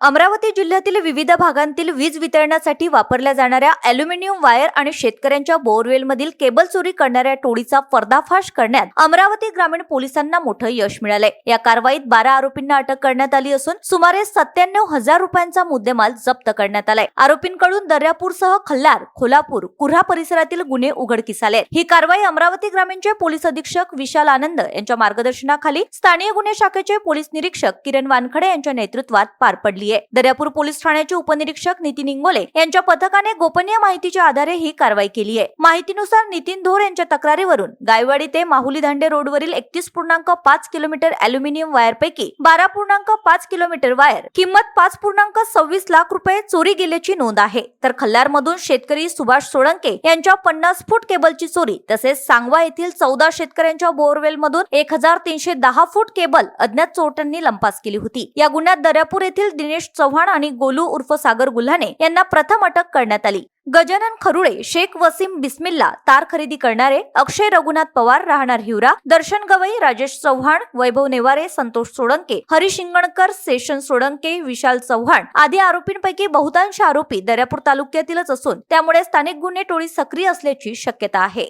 अमरावती जिल्ह्यातील विविध भागांतील वीज वितरणासाठी वापरल्या जाणाऱ्या अॅल्युमिनियम वायर आणि शेतकऱ्यांच्या बोअरवेलमधील केबल चोरी करणाऱ्या टोळीचा पर्दाफाश करण्यात अमरावती ग्रामीण पोलिसांना मोठं यश मिळालंय. या कारवाईत बारा आरोपींना अटक करण्यात आली असून सुमारे सत्त्याण्णव हजार रुपयांचा मुद्देमाल जप्त करण्यात आलाय. आरोपींकडून दर्यापूरसह खल्लार खोलापूर कुऱ्हा परिसरातील गुन्हे उघडकीस आले ही कारवाई अमरावती ग्रामीणचे पोलीस अधीक्षक विशाल आनंद यांच्या मार्गदर्शनाखाली स्थानीय गुन्हे शाखेचे पोलीस निरीक्षक किरण वानखडे यांच्या नेतृत्वात पार पडली. आहे. दर्यापूर पोलीस ठाण्याचे उपनिरीक्षक नितीन इंगोले यांच्या पथकाने गोपनीय माहितीच्या आधारे ही कारवाई केली आहे. माहितीनुसार नितीन धोर यांच्या तक्रारीवरून गायवाडी ते माहुली दांडे रोडवरील एकतीस पूर्णांक पाच किलोमीटर अॅल्युमिनियम वायरपैकी बारा पूर्णांक पाच किलोमीटर वायर किंमत पाच पूर्णांक सव्वीस लाख रुपये चोरी गेल्याची नोंद आहे. तर खल्लारमधून शेतकरी सुभाष सोळंके यांच्या पन्नास फूट केबलची चोरी तसेच सांगवा येथील चौदा शेतकऱ्यांच्या बोअरवेल मधून एक हजार तीनशे दहा फूट केबल अज्ञात चोरट्यांनी लंपास केली होती. या गुन्ह्यात दर्यापूर येथील दिनेश चव्हाण आणि गोलू उर्फ सागर गुल्हाने यांना प्रथम अटक करण्यात आली. गजानन खरुळे शेख वसीम बिस्मिल्ला तार खरेदी करणारे अक्षय रघुनाथ पवार राहणार हिवरा दर्शन गवई राजेश चव्हाण वैभव नेवारे संतोष सोळंके हरीश इंगणकर सेशन सोळंके विशाल चव्हाण आदी आरोपींपैकी बहुतांश आरोपी दर्यापूर तालुक्यातीलच असून त्यामुळे स्थानिक गुन्हे टोळी सक्रिय असल्याची शक्यता आहे.